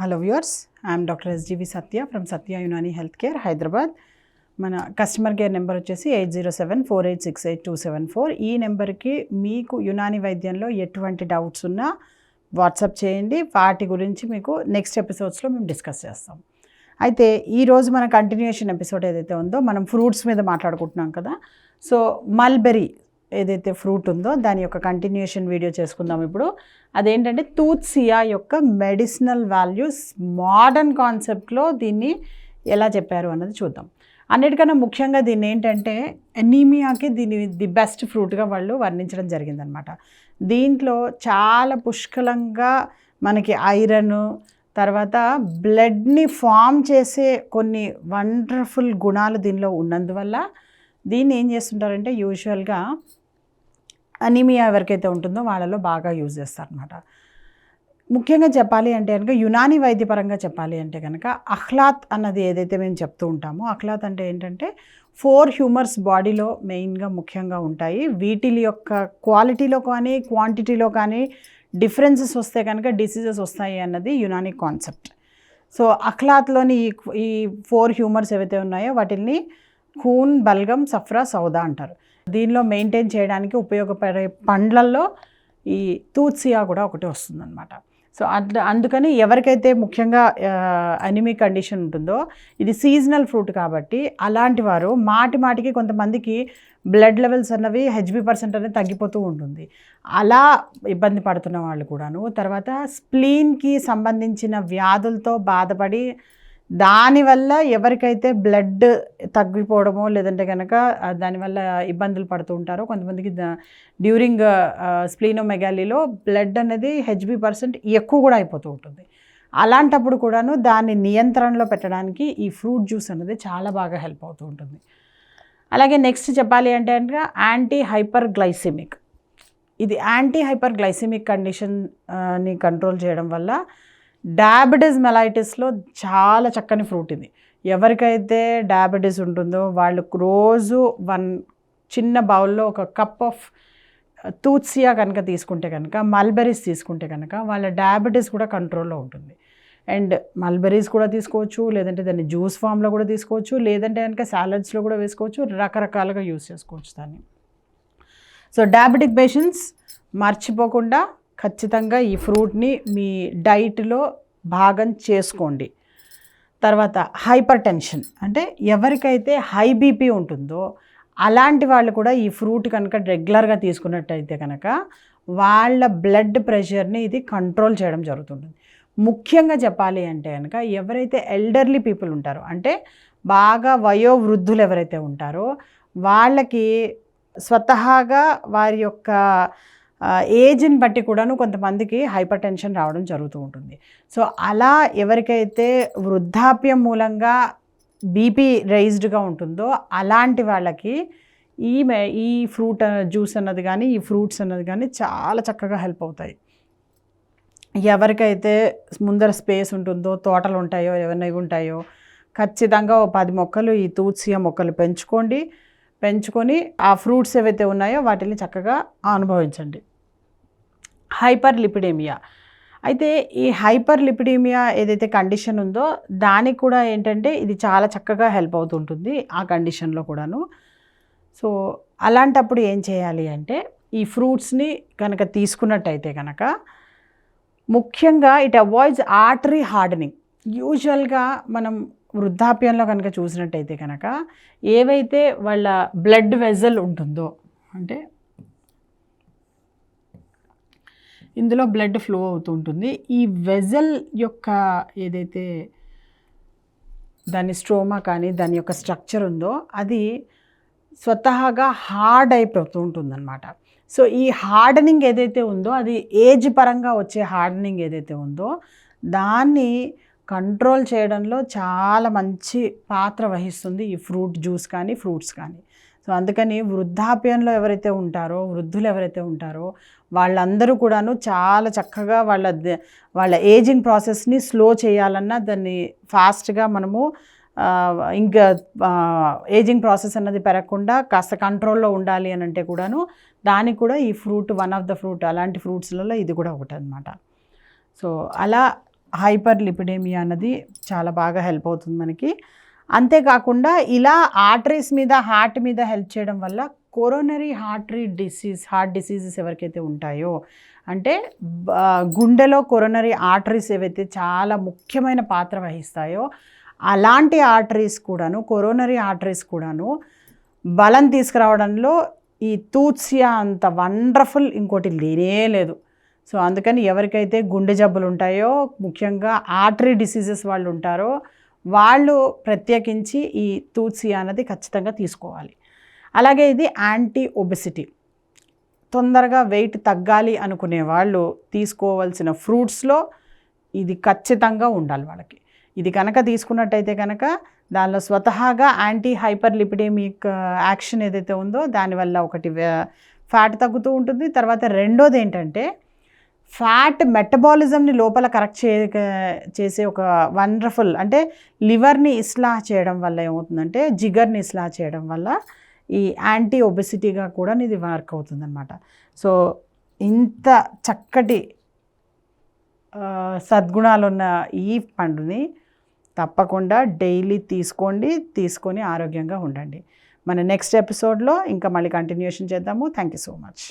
Hello viewers I'm doctor S G V Satya from Satya Unani health care Hyderabad. మన customer care number వచ్చేసి eight zero seven four eight six eight two seven four. ఈ నెంబర్కి మీకు యునాని వైద్యంలో ఎటువంటి doubts ఉన్నా WhatsApp చేయండి. వాటి గురించి మీకు నెక్స్ట్ ఎపిసోడ్స్లో మేము డిస్కస్ చేస్తాం. అయితే ఈరోజు మన కంటిన్యూషన్ ఎపిసోడ్ ఏదైతే ఉందో మనం ఫ్రూట్స్ మీద మాట్లాడుకుంటున్నాం కదా. సో మల్బెరీ ఏదైతే ఫ్రూట్ ఉందో దాని యొక్క కంటిన్యూషన్ వీడియో చేసుకుందాం ఇప్పుడు. అదేంటంటే తూత్సియా యొక్క మెడిసినల్ వాల్యూస్ మోడర్న్ కాన్సెప్ట్లో దీన్ని ఎలా చెప్పారు అన్నది చూద్దాం. అన్నిటికన్నా ముఖ్యంగా దీన్ని ఏంటంటే ఎనీమియాకి దీన్ని ది బెస్ట్ ఫ్రూట్గా వాళ్ళు వర్ణించడం జరిగిందనమాట దీంట్లో చాలా పుష్కలంగా మనకి ఐరన్ తర్వాత బ్లడ్ని ఫామ్ చేసే కొన్ని వండర్ఫుల్ గుణాలు దీనిలో ఉన్నందువల్ల దీన్ని ఏం చేస్తుంటారంటే యూజువల్గా అనీమియా ఎవరికైతే ఉంటుందో వాళ్ళలో బాగా యూజ్ చేస్తారనమాట ముఖ్యంగా చెప్పాలి అంటే కనుక యునాని వైద్యపరంగా చెప్పాలి అంటే కనుక అహ్లాత్ అన్నది ఏదైతే మేము చెప్తూ ఉంటామో అహ్లాత్ అంటే ఏంటంటే ఫోర్ హ్యూమర్స్ బాడీలో మెయిన్గా ముఖ్యంగా ఉంటాయి. వీటి యొక్క క్వాలిటీలో కానీ క్వాంటిటీలో కానీ డిఫరెన్సెస్ వస్తే కనుక డిసీజెస్ వస్తాయి అన్నది యునాని కాన్సెప్ట్. సో అఖ్లాత్లోని ఈ ఈ ఫోర్ హ్యూమర్స్ ఏవైతే ఉన్నాయో వాటిని ఖూన్ బల్గం సఫ్రా సౌదా అంటారు. దీనిలో మెయింటైన్ చేయడానికి ఉపయోగపడే పండ్లల్లో ఈ తూత్సియా కూడా ఒకటి వస్తుందన్నమాట. సో అట్లా అందుకని ఎవరికైతే ముఖ్యంగా అనిమీ కండిషన్ ఉంటుందో ఇది సీజనల్ ఫ్రూట్ కాబట్టి అలాంటి వారు మాటి మాటికి కొంతమందికి బ్లడ్ లెవెల్స్ అన్నవి హెచ్బి పర్సెంట్ అనేది తగ్గిపోతూ ఉంటుంది. అలా ఇబ్బంది పడుతున్న వాళ్ళు కూడాను తర్వాత స్ప్లీన్కి సంబంధించిన వ్యాధులతో బాధపడి దానివల్ల ఎవరికైతే బ్లడ్ తగ్గిపోవడమో లేదంటే కనుక దానివల్ల ఇబ్బందులు పడుతూ ఉంటారో కొంతమందికి డ్యూరింగ్ స్ప్లీనోమెగాలీలో బ్లడ్ అనేది హెచ్బి పర్సెంట్ ఎక్కువ కూడా అయిపోతూ ఉంటుంది. అలాంటప్పుడు కూడాను దాన్ని నియంత్రణలో పెట్టడానికి ఈ ఫ్రూట్ జ్యూస్ అనేది చాలా బాగా హెల్ప్ అవుతూ ఉంటుంది. అలాగే నెక్స్ట్ చెప్పాలి అంటే కనుక యాంటీ హైపర్ గ్లైసిమిక్ ఇది యాంటీ హైపర్ గ్లైసిమిక్ కండిషన్ని కంట్రోల్ చేయడం వల్ల డయాబెటీస్ మెలైటిస్లో చాలా చక్కని ఫ్రూట్ ఇది. ఎవరికైతే డయాబెటీస్ ఉంటుందో వాళ్ళు రోజు వన్ చిన్న బౌల్లో ఒక కప్ ఆఫ్ uh, తూత్సియా కనుక తీసుకుంటే కనుక మల్బెరీస్ తీసుకుంటే కనుక వాళ్ళ డయాబెటీస్ కూడా కంట్రోల్లో ఉంటుంది. అండ్ మల్బెరీస్ కూడా తీసుకోవచ్చు లేదంటే దాన్ని జ్యూస్ ఫామ్లో కూడా తీసుకోవచ్చు లేదంటే కనుక సాలడ్స్లో కూడా వేసుకోవచ్చు రకరకాలుగా యూస్ చేసుకోవచ్చు దాన్ని. సో డయాబెటిక్ పేషెంట్స్ మర్చిపోకుండా ఖచ్చితంగా ఈ ఫ్రూట్ని మీ డైట్లో భాగం చేసుకోండి. తర్వాత హైపర్ టెన్షన్ అంటే ఎవరికైతే హై బీపీ ఉంటుందో అలాంటి వాళ్ళు కూడా ఈ ఫ్రూట్ కనుక రెగ్యులర్గా తీసుకున్నట్టయితే కనుక వాళ్ళ బ్లడ్ ప్రెషర్ని ఇది కంట్రోల్ చేయడం జరుగుతుంది ముఖ్యంగా చెప్పాలి అంటే కనుక ఎవరైతే ఎల్డర్లీ పీపుల్ ఉంటారో అంటే బాగా వయోవృద్ధులు ఎవరైతే ఉంటారో వాళ్ళకి స్వతహాగా వారి యొక్క ఏజ్ని బట్టి కూడాను కొంతమందికి హైపర్ టెన్షన్ రావడం జరుగుతూ ఉంటుంది. సో అలా ఎవరికైతే వృద్ధాప్యం మూలంగా బీపీ రైజ్డ్గా ఉంటుందో అలాంటి వాళ్ళకి ఈ ఈ ఫ్రూట్ జ్యూస్ అన్నది కానీ ఈ ఫ్రూట్స్ అన్నది కానీ చాలా చక్కగా హెల్ప్ అవుతాయి. ఎవరికైతే ముందర స్పేస్ ఉంటుందో తోటలు ఉంటాయో ఏమైనా ఉంటాయో ఖచ్చితంగా ఓ పది మొక్కలు ఈ తూత్సియా మొక్కలు పెంచుకోండి. పెంచుకొని ఆ ఫ్రూట్స్ ఏవైతే ఉన్నాయో వాటిని చక్కగా అనుభవించండి. హైపర్ లిపిడేమియా అయితే ఈ హైపర్ లిపిడేమియా ఏదైతే కండిషన్ ఉందో దానికి కూడా ఏంటంటే ఇది చాలా చక్కగా హెల్ప్ అవుతుంటుంది ఆ కండిషన్లో కూడాను. సో అలాంటప్పుడు ఏం చేయాలి అంటే ఈ ఫ్రూట్స్ని కనుక తీసుకున్నట్టయితే కనుక ముఖ్యంగా ఇట్ అవాయిడ్స్ ఆర్టరీ హార్డనింగ్. యూజువల్గా మనం వృద్ధాప్యంలో కనుక చూసినట్టయితే కనుక ఏవైతే వాళ్ళ బ్లడ్ వెజల్ ఉంటుందో అంటే ఇందులో బ్లడ్ ఫ్లో అవుతుంటుంది ఈ వెజల్ యొక్క ఏదైతే దాని స్ట్రోమా కానీ దాని యొక్క స్ట్రక్చర్ ఉందో అది స్వతహాగా హార్డ్ అయిపోతూ ఉంటుందన్నమాట. సో ఈ హార్డనింగ్ ఏదైతే ఉందో అది ఏజ్ పరంగా వచ్చే హార్డనింగ్ ఏదైతే ఉందో దాన్ని కంట్రోల్ చేయడంలో చాలా మంచి పాత్ర వహిస్తుంది ఈ ఫ్రూట్ జ్యూస్ కానీ ఫ్రూట్స్ కానీ. సో అందుకని వృద్ధాప్యంలో ఎవరైతే ఉంటారో వృద్ధులు ఎవరైతే ఉంటారో వాళ్ళందరూ కూడాను చాలా చక్కగా వాళ్ళ ద- వాళ్ళ ఏజింగ్ ప్రాసెస్ని స్లో చేయాలన్నా దాన్ని ఫాస్ట్గా మనము ఇంకా ఏజింగ్ ప్రాసెస్ అన్నది పెరగకుండా కాస్త కంట్రోల్లో ఉండాలి అని అంటే కూడాను దానికి కూడా ఈ fruit one of the fruit అలాంటి ఫ్రూట్స్లలో ఇది కూడా ఒకటి అనమాట సో అలా హైపర్ లిపిడేమియా అన్నది చాలా బాగా హెల్ప్ అవుతుంది మనకి. అంతేకాకుండా ఇలా ఆర్టరీస్ మీద హార్ట్ మీద హెల్ప్ చేయడం వల్ల coronary artery disease heart diseases ఎవరికైతే ఉంటాయో అంటే గుండెలో కొరోనరీ ఆర్టరీస్ ఏవైతే చాలా ముఖ్యమైన పాత్ర వహిస్తాయో అలాంటి ఆర్టరీస్ కూడాను కొరోనరీ ఆర్టరీస్ కూడాను బలం తీసుకురావడంలో ఈ తూత్స్యా అంత వండర్ఫుల్ ఇంకోటి లేనే లేదు. సో అందుకని ఎవరికైతే గుండె జబ్బులు ఉంటాయో ముఖ్యంగా ఆర్టరీ డిసీజెస్ వాళ్ళు ఉంటారో వాళ్ళు ప్రత్యేకించి ఈ తూత్సియా అన్నది ఖచ్చితంగా తీసుకోవాలి. అలాగే ఇది యాంటీ ఒబెసిటీ. తొందరగా వెయిట్ తగ్గాలి అనుకునే వాళ్ళు తీసుకోవాల్సిన ఫ్రూట్స్లో ఇది ఖచ్చితంగా ఉండాలి వాళ్ళకి. ఇది కనుక తీసుకున్నట్టయితే కనుక దానిలో స్వతహాగా యాంటీ హైపర్ లిపిడేమిక్ యాక్షన్ ఏదైతే ఉందో దానివల్ల ఒకటి ఫ్యాట్ తగ్గుతూ ఉంటుంది. తర్వాత రెండోది ఏంటంటే ఫ్యాట్ మెటబాలిజంని లోపల కరెక్ట్ చే చేసే ఒక వండర్ఫుల్ అంటే లివర్ని ఇస్లా చేయడం వల్ల ఏమవుతుందంటే జిగర్ని ఇస్లా చేయడం వల్ల ఈ యాంటీ ఒబెసిటీగా కూడా ఇది వర్క్ అవుతుందన్నమాట. సో ఇంత చక్కటి సద్గుణాలున్న ఈ పండుని తప్పకుండా డైలీ తీసుకోండి తీసుకొని ఆరోగ్యంగా ఉండండి. మన నెక్స్ట్ ఎపిసోడ్లో ఇంకా మళ్ళీ కంటిన్యూషన్ చేద్దాము. Thank you so much.